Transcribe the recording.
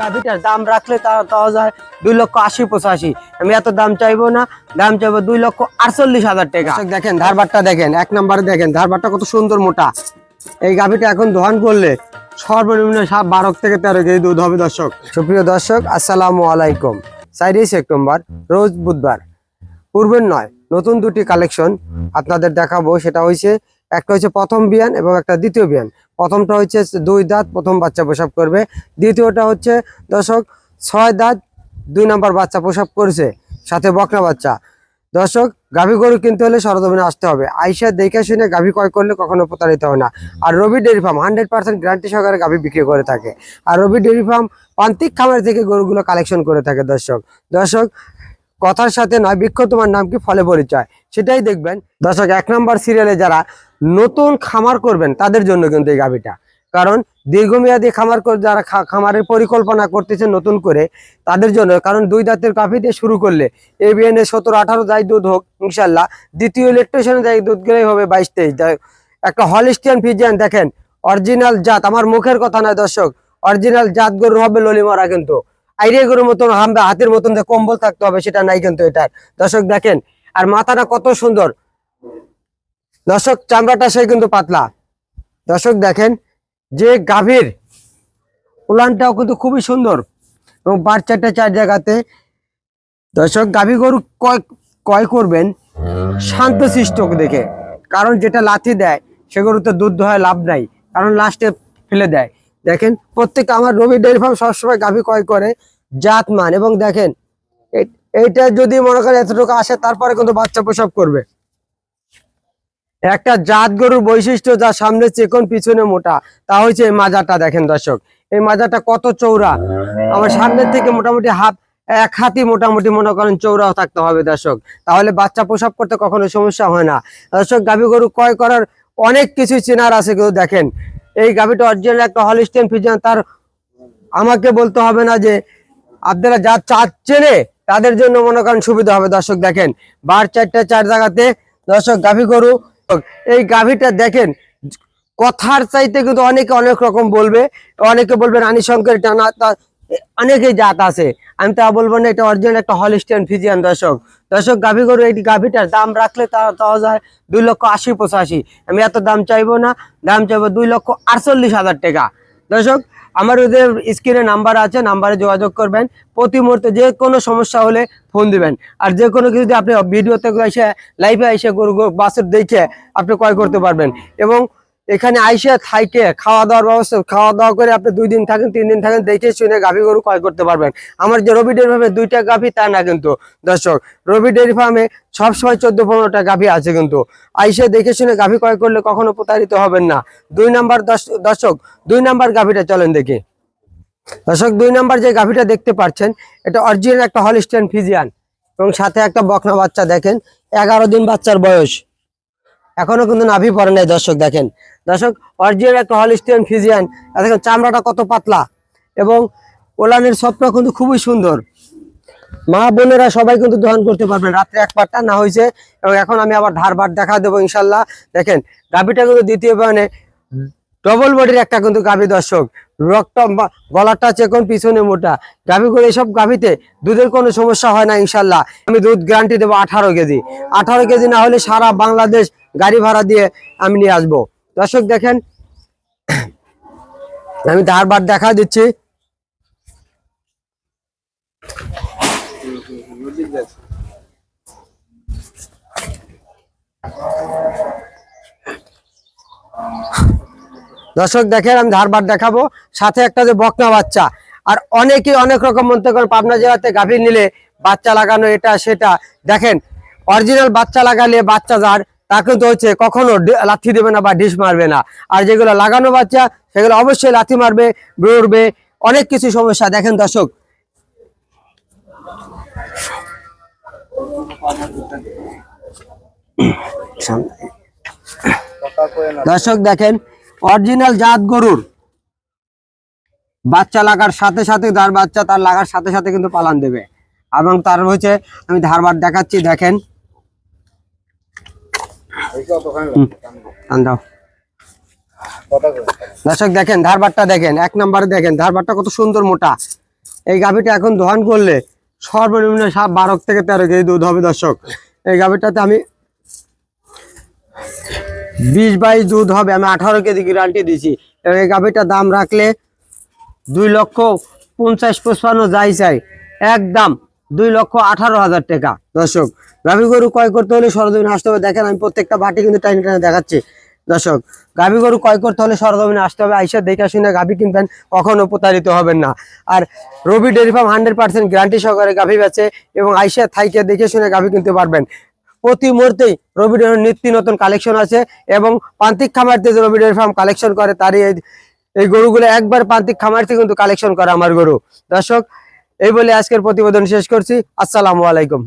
গাভিটার দাম রাখলে তাও যায় দুই লক্ষ আশি, পঁচাশি। আমি এত দাম চাইব না, দাম চাইব দুই লক্ষ আটচল্লিশ হাজার টাকা। দেখেন, ধারবারটা দেখেন, এক নম্বরে দেখেন, ধারবারটা কত সুন্দর মোটা। এই গাভিটা এখন দোহান করলে সর্বনিম্ন বারো থেকে তেরো কেজি দুধ হবে দর্শক। সুপ্রিয় দর্শক, আসসালামু আলাইকুম। চারই সেপ্টেম্বর রোজ বুধবার। পূর্বের নয়, নতুন দুটি কালেকশন আপনাদের দেখাবো, সেটা হয়েছে একটা হচ্ছে প্রথম বিয়ান এবং একটা দ্বিতীয় বিয়ান। প্রথমটা হচ্ছে দুই দাঁত, প্রথম বাচ্চা প্রসব করবে। দ্বিতীয়টা হচ্ছে, দর্শক, ছয় দাঁত, দুই নাম্বার বাচ্চা প্রসব করেছে, সাথে বকনা বাচ্চা। দর্শক, গাভী গরু কিনতে হলে সরজমিনে আসতে হবে। আইসা দেখে শুনে গাভী ক্রয় করলে কখনো প্রতারিত হয় না। আর Rabi dairy farm hundred percent guarantee সহকারে গাভী বিক্রি করে থাকে। আর রবি ডেয়ারি ফার্ম, প্রান্তিক খামার থেকে গরুগুলো কালেকশন করে থাকে দর্শক। দর্শক, কথার সাথে নয়, বৃক্ষ তোমার নাম কি, ফলে পরিচয়। সেটাই দেখবেন। দর্শক, এক নম্বর সিরিয়ালে যারা নতুন খামার করবেন, তাদের জন্য কিন্তু এই গাভীটা। কারণ দীর্ঘমেয়াদী খামার করে যারা খামারের পরিকল্পনা করতেছে নতুন করে, তাদের জন্য, কারণ দুই দাঁতের গাভী দিয়ে শুরু করলে এ বি বিএনএ সতেরো, আঠারো যাই দুধ হোক, ইনশাল্লাহ। দ্বিতীয় ইলেকট্রিশিয়ানে যাই দুধ গেলেই হবে বাইশ তেইশ। একটা হলিস্টিয়ান ফিজিয়ান দেখেন অরিজিনাল জাত, আমার মুখের কথা নয় দর্শক অরিজিনাল জাত গরু হবে ললিমারা কিন্তু। আইরে গরুর মতন হামবা হাতের মতন যে কম্বল থাকতে হবে, সেটা নাই কিন্তু এটার। দর্শক দেখেন, আর মাথাটা কত সুন্দর দর্শক, চামড়াটা সেই কিন্তু পাতলা। দর্শক দেখেন, যে গাভীর উলানটাও কিন্তু খুবই সুন্দর এবং বাচ্চাটা চার জায়গাতে। দর্শক, গাভী গরু কয় কয় করবেন? শান্ত শিষ্ট দেখে। কারণ যেটা লাথি দেয়, সে গরুতে দুধ হয় লাভ নাই। কারণ লাস্টে ফেলে দেয়। দেখেন, প্রত্যেক আমার রবি ডেয়ারি ফার্ম সবসময় গাভী ক্রয় করে জাত মান এবং দেখেন এইটা যদি মনে করেন এতটুকু আসে, তারপরে কিন্তু বাচ্চা প্রসব করবে। একটা জাত গরুর বৈশিষ্ট্য যা সামনে চেকন পিছনে মোটা, তা হচ্ছে এই মাজাটা দেখেন দর্শক। এই মাজাটা কত চৌড়া আমার সামনের থেকে মোটামুটি হাফ এক হাতি মোটামুটি মনে করেন চৌড়াও থাকতে হবে দর্শক। তাহলে বাচ্চা প্রসব করতে কখনো সমস্যা হয় না। দর্শক, গাভী গরু ক্রয় করার অনেক কিছু চেনার আছে, কেউ দেখেন। এই গাভীটা অরিজিনাল একটা হলিস্টেন ফিজিয়ান তার আমাকে বলতে হবে না যে আপনারা যা চার চেনে, তাদের জন্য মনে করেন সুবিধা হবে দর্শক, দেখেন। বার চারটা, চার জায়গাতে দর্শক, গাভী গরু এই গাভীটা দেখেন, কথার চাইতে কিন্তু অনেকে অনেক রকম বলবে। অনেকে বলবে রানী শঙ্কর টানা অনেকেই জাত আছে। আমি তা বলব না, এটা অরিজিনাল একটা হলিস্টিয়ান ফিজিয়ান দর্শক। দর্শক, গাভী গরু এই গাভীটার দাম রাখলে তা তাও যায় দুই লক্ষ আশি, পঁচাশি। আমি এত দাম চাইব না, দাম চাইব দুই লক্ষ আটচল্লিশ হাজার টাকা। দর্শক আমার ওদের স্ক্রিনে নাম্বার আছে, নাম্বারে যোগাযোগ করবেন। প্রতি মুহূর্তে যে কোনো সমস্যা হলে ফোন দিবেন। আর যে কোনো কিছু আপনি ভিডিওতে এসে লাইভে এসে গরু বাসের দেখে আপনি ক্রয় করতে পারবেন। এবং এখানে আইসে থাইকে খাওয়া দাওয়ার ব্যবস্থা খাওয়া দাওয়া করে আপনি দুই দিন থাকেন, তিন দিন থাকেন, দেখে শুনে গাভী গরু ক্রয় করতে পারবেন। আমার যে রবি ডেয়ারি ফার্মে দুইটা গাভী, তা না কিন্তু। দর্শক, রবি ডেয়ারি ফার্মে সবসময় চোদ্দ পনেরোটা গাভী আছে কিন্তু। আইসে দেখে শুনে গাভী ক্রয় করলে কখনো প্রতারিত হবেন না। দুই নাম্বার দর্শ- দর্শক, দুই নাম্বার গাভীটা চলেন দেখি। দর্শক, দুই নাম্বার যে গাভীটা দেখতে পাচ্ছেন, এটা অরিজিনাল একটা হলিস্টিয়ান ফিজিয়ান এবং সাথে একটা বকনা বাচ্চা দেখেন, এগারো দিন বাচ্চার বয়স। এখনও কিন্তু নাভি পরে নাই, দর্শক দেখেন। দর্শক অরিজিনাল একটা হলিস্টিয়ান ফিজিয়ান দেখেন চামড়াটা কত পাতলা। এবং ওলানের সবটা কিন্তু খুবই সুন্দর। মা বোনেরা সবাই কিন্তু দহন করতে পারবেন রাত্রে এক পাটটা না হয়েছে, এবং এখন আমি আবার ধারবার দেখা দেবো ইনশাল্লাহ। দেখেন, গাভীটা কিন্তু দ্বিতীয় মানে ডবল বডির একটা কিন্তু গাভী, দর্শক। রক্ত গলাটা চেকন পিছনে মোটা। গাভী করে এসব গাভীতে দুধের কোনো সমস্যা হয় না, ইনশাল্লাহ। আমি দুধ গ্যারান্টি দেবো আঠারো কেজি। আঠারো কেজি না হলে সারা বাংলাদেশ গাড়ি ভাড়া দিয়ে আমি নিয়ে আসব। দর্শক দেখেন, আমি ধারবার দেখা দিচ্ছি। দর্শক দেখেন, আমি ধারবার দেখাবো। সাথে একটা যে বকনা বাচ্চা। আর অনেকে অনেক রকম মন্তব্য করেন পাবনা জেলাতে গাভীর নিলে বাচ্চা লাগানো এটা সেটা। দেখেন অরিজিনাল বাচ্চা লাগালে বাচ্চা যার, তা কিন্তু হচ্ছে কখনো লাথি দেবে না বা ডিশ মারবে না। আর যেগুলো লাগানো বাচ্চা, সেগুলো অবশ্যই লাথি মারবে উড়বে অনেক কিছু সমস্যা। দেখেন দর্শক। দর্শক দেখেন অরিজিনাল জাত গরুর। বাচ্চা লাগার সাথে সাথে তার বাচ্চা, তার লাগার সাথে সাথে কিন্তু পালান দেবে। এবং তার হচ্ছে, আমি ধারবার দেখাচ্ছি, দেখেন। দর্শক, দেখেন ধারবারটা দেখেন, এক নম্বরে দেখেন ধারবারটা কত সুন্দর মোটা। এই গাভীটা এখন দহন করলে সর্বনিম্ন সাত, বারো থেকে তেরো কেজি দুধ হবে, দর্শক। এই গাভীটাতে আমি বিশ বাইশ দুধ হবে, আমি আঠারো কেজি গ্যারান্টি দিছি। এই গাভীটার দাম রাখলে দুই লক্ষ পঞ্চাশ পঁচপান্ন যাই চাই। একদম দুই লক্ষ আঠারো হাজার টাকা। দর্শক, গাভী গরু ক্রয় করতে হলে সরজমিনে আসতে হবে। দেখেন, আমি প্রত্যেকটা বাটি কিন্তু টাইম টাইমে দেখাচ্ছি। দর্শক, গাভী গরু ক্রয় করতে হলে সরজমিনে আসতে হবে। আইসা দেখে শুনে গাভী কিনবেন, কখনো প্রতারিত হবেন না। আর Rabi dairy farm hundred percent guarantee সহকারে গাভী বেচে এবং আইসা থাইকে দেখে শুনে গাভী কিনতে পারবেন। প্রতি মুহূর্তেই রবিডের নিত্য নতুন কালেকশন আছে এবং প্রান্তিক খামার থেকে রবিডের ফার্ম কালেকশন করে, তারই এই গরুগুলো একবার প্রান্তিক খামার থেকে কিন্তু কালেকশন করে আমার গরু। দর্শক, এই বলে আজকের প্রতিবেদন শেষ করছি। আসসালামু আলাইকুম।